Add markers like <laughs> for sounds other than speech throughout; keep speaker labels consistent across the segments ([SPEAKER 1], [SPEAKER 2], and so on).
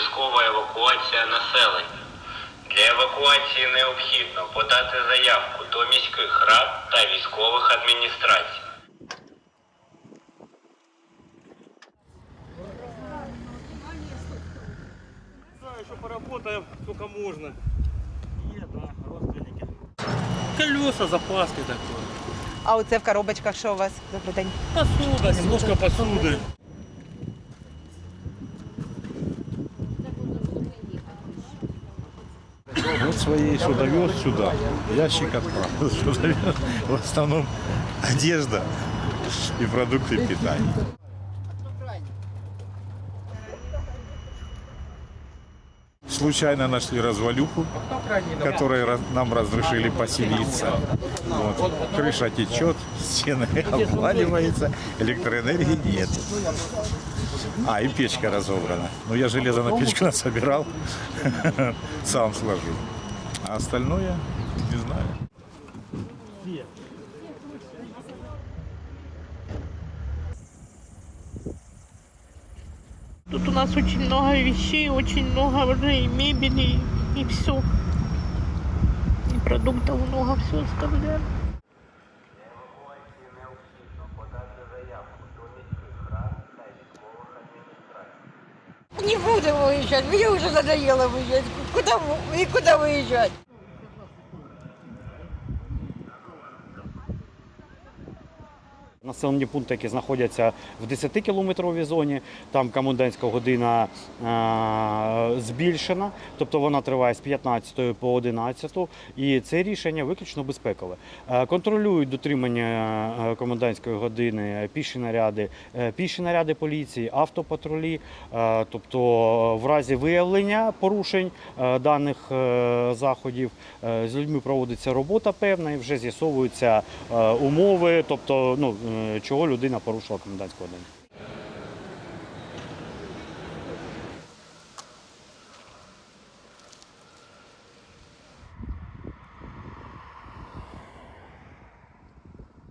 [SPEAKER 1] обов'язкова евакуація населення. Для евакуації необхідно подати заявку до міських рад та військових адміністрацій.
[SPEAKER 2] Знаю, что поработаем, сколько можно. Е, да, родственники. Колеса, запаски такое.
[SPEAKER 3] А оце в коробочках що у вас? Добрий день.
[SPEAKER 2] Посуда, немножко посуды.
[SPEAKER 4] Вот свои что довез сюда, ящик отправил. <laughs> Что довез, в основном одежда и продукты питания. Случайно нашли развалюху, которой нам разрешили поселиться. Вот. Крыша течет, <laughs> стены обваливаются, электроэнергии нет. А, и печка разобрана. Ну, я железо на печку <laughs> насобирал, сам сложил. А остальное, не знаю.
[SPEAKER 5] Тут у нас очень много вещей, очень много уже и мебели, и все. И продуктов много, все оставляем.
[SPEAKER 6] Не буду выезжать, мне уже надоело выезжать. Куда, вы- и куда выезжать?
[SPEAKER 7] Населені пункти, які знаходяться в 10-кілометровій зоні, там комендантська година е, збільшена, тобто вона триває з 15 по 11, і це рішення виключно безпекове. Е, контролюють дотримання е, комендантської години піші наряди, е, піші наряди поліції, автопатрулі. Е, тобто, в разі виявлення порушень е, даних е, заходів е, з людьми проводиться робота певна і вже з'ясовуються е, умови, тобто ну, е, чого людина порушила комендантську годину.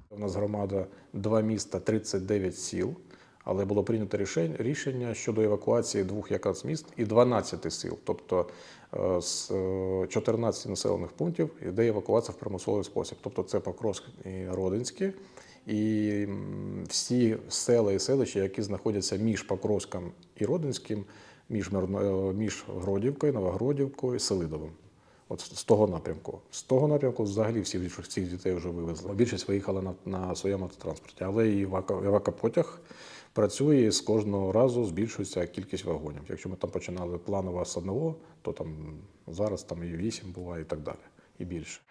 [SPEAKER 8] У нас громада два міста, 39 сіл, але було прийнято рішення щодо евакуації двох якраз міст і 12 сіл. Тобто е, з е, 14 населених пунктів йде евакуація в примусовий спосіб. Тобто це Покровськ і Родинське. І всі села і селища, які знаходяться між Покровськом і Родинським, між, е, між Гродівкою, Новогродівкою, Селидовим. От з того напрямку. З того напрямку взагалі всі всіх дітей вже вивезли. Більшість виїхала на, на своєму автотранспорті, але і евакопотяг працює і з кожного разу збільшується кількість вагонів. Якщо ми там починали планово з одного, то там зараз там і вісім буває і так далі, і більше.